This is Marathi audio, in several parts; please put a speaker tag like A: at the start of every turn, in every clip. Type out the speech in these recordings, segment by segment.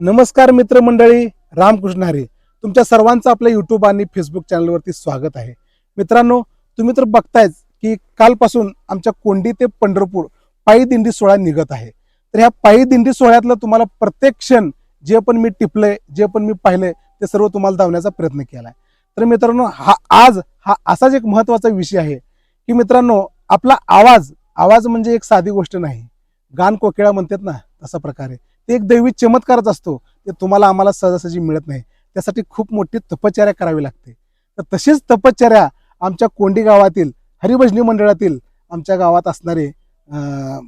A: नमस्कार मित्रमंडळी रामकृष्ण हरी तुमच्या सर्वांचं आपल्या युट्यूब आणि फेसबुक चॅनलवरती स्वागत आहे. मित्रांनो तुम्ही तर बघतायच की कालपासून आमच्या कोंडी ते पंढरपूर पायी दिंडी सोहळा निघत आहे. तर ह्या पायी दिंडी सोहळ्यातलं तुम्हाला प्रत्येक क्षण जे पण मी टिपलंय जे पण मी पाहिलंय ते सर्व तुम्हाला धावण्याचा प्रयत्न केलाय. तर मित्रांनो हा आज हा असाच एक महत्त्वाचा विषय आहे की मित्रांनो आपला आवाज आवाज म्हणजे एक साधी गोष्ट नाही. गान कोकिळा म्हणतात ना तसा प्रकारे ते एक दैवी चमत्कारच असतो. ते तुम्हाला आम्हाला सहजासहजी मिळत नाही. त्यासाठी खूप मोठी तपश्चर्या करावी लागते. तर तशीच तपश्चर्या आमच्या कोंडी गावातील हरिभजनी मंडळातील आमच्या गावात असणारे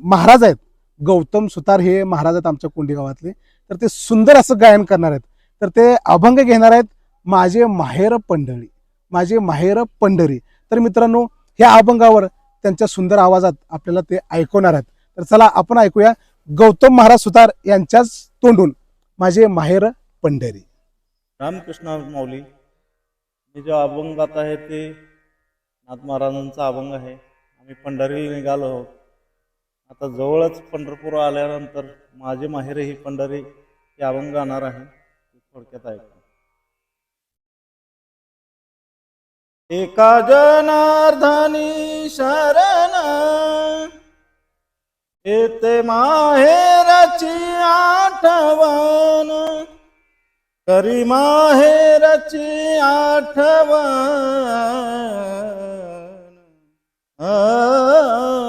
A: महाराज आहेत. गौतम सुतार हे महाराज आहेत आमच्या कोंडी गावातले. तर ते सुंदर असं गायन करणार आहेत. तर ते अभंग घेणार आहेत माझे माहेर पंढरी माझे माहेर पंढरी. तर मित्रांनो ह्या अभंगावर त्यांच्या सुंदर आवाजात आपल्याला ते ऐकवणार आहेत. तर चला आपण ऐकूया गौतम महाराज सुतार यांच्याच तोंडून माझे माहेर पंढरी.
B: रामकृष्ण माऊली मी जो अभंगात आहे ते नाथ महाराजांचा अभंग आहे. आम्ही पंढरी निघालो आहोत. आता जवळच पंढरपूर आल्यानंतर माझे माहेर ही पंढरी हे अभंग गाणार आहे. ते थोडक्यात ऐकतो एका जनार्दनी शरण येते माहेरची आठवण. करी माहेरची आठवण.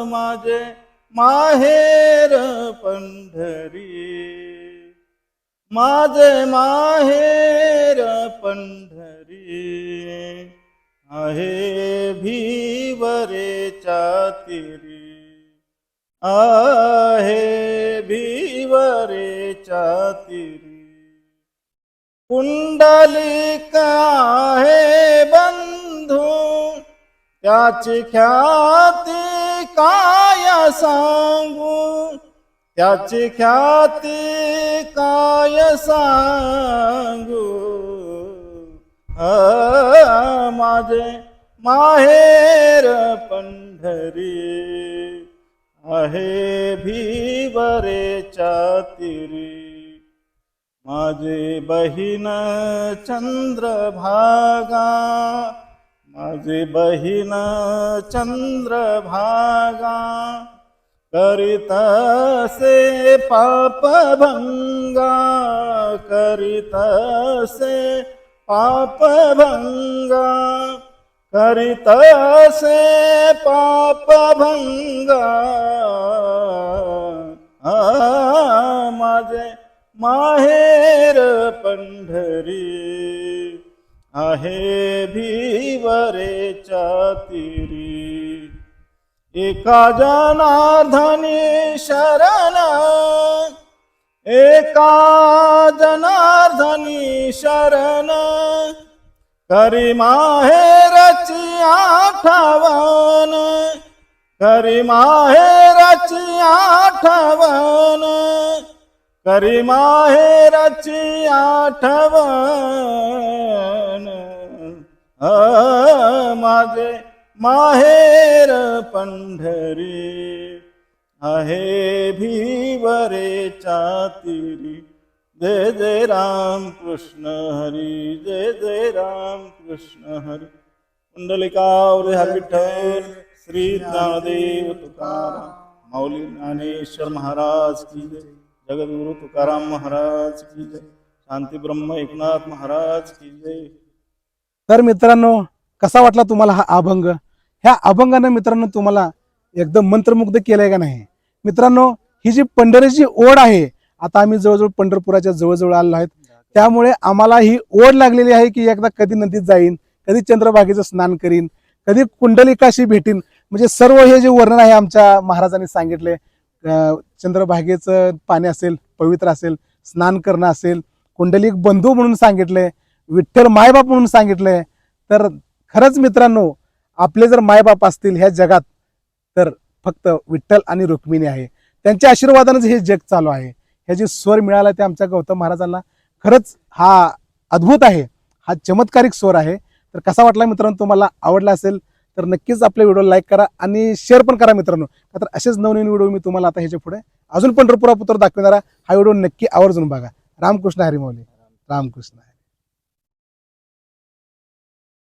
B: माझे माहेर पंढरी. माझे माहेर पंढरी. आहे भीवरेच्या तिरी आहे भीवरेच्या तिरी पुंडलिक आहे बंधू त्याची ख्याती काय सांगू? त्याची ख्याती काय सांगू? माझे माहेर पंढरी. आहे भीवरेच्या तिरी माझे बहीण चंद्रभागा माझे बहीण चंद्रभागा करितसे पापभंगा करितसे पापभंगा. करीत से पापभंगा आ, माझे माहेर पंढरी आहे भीवरेच्या तिरी एका जनार्धनी शरण एका जनार्धनी शरण। करी माहेर आठवण. करी माहेरची आठवण. करी माहेरची आठवण. माझे माहेर पंढरी आहे भीवरेच्या तिरी जय जय राम कृष्ण हरी जय जय राम कृष्ण हरी. कुंडलिकावरे विठ्ठल श्री ज्ञानदेव तुकाराम माऊली ज्ञानेश्वर महाराज की जय जगद्गुरु तुकाराम महाराज की जय शांती ब्रह्म एकनाथ महाराज की जय.
A: तर मित्रांनो कसा वाटला तुम्हाला हा अभंग? ह्या अभंगानं मित्रांनो तुम्हाला एकदम मंत्रमुग्ध केलंय का नाही? मित्रांनो ही जी पंढरीची ओढ आहे आता आम्ही जवळजवळ पंढरपुराच्या जवळजवळ आलेलो आहेत. त्यामुळे आम्हाला ही ओढ लागलेली आहे की एकदा कधी नदीत जाईन कधी चंद्रभागेचं स्नान करीन कधी कुंडलिकाशी भेटीन. म्हणजे सर्व हे जे वर्णन आहे आमच्या महाराजांनी सांगितले चंद्रभागेचं पाणी असेल पवित्र असेल स्नान करणं असेल कुंडलिक बंधू म्हणून सांगितले विठ्ठल मायबाप म्हणून सांगितले तर खरंच मित्रांनो आपले जर मायबाप असतील ह्या जगात तर फक्त विठ्ठल आणि रुक्मिणी आहे. त्यांच्या आशीर्वादानेच हे जग चालू आहे. हे जे स्वर मिळाला ते आमच्या गौतम महाराजांना खरंच हा अद्भुत आहे. हा चमत्कारिक स्वर आहे. तर कसा वाटला मित्रांनो? तुम्हाला आवडला असेल तर नक्कीच आपल्या व्हिडिओ लाईक करा आणि शेअर पण करा मित्रांनो. तर असेच नवनवीन व्हिडिओ मी तुम्हाला आता ह्याच्या पुढे अजून पंढरपुरापुत्र दाखवणारा हा व्हिडिओ नक्की आवर्जून बघा. रामकृष्ण हरिमौली रामकृष्ण.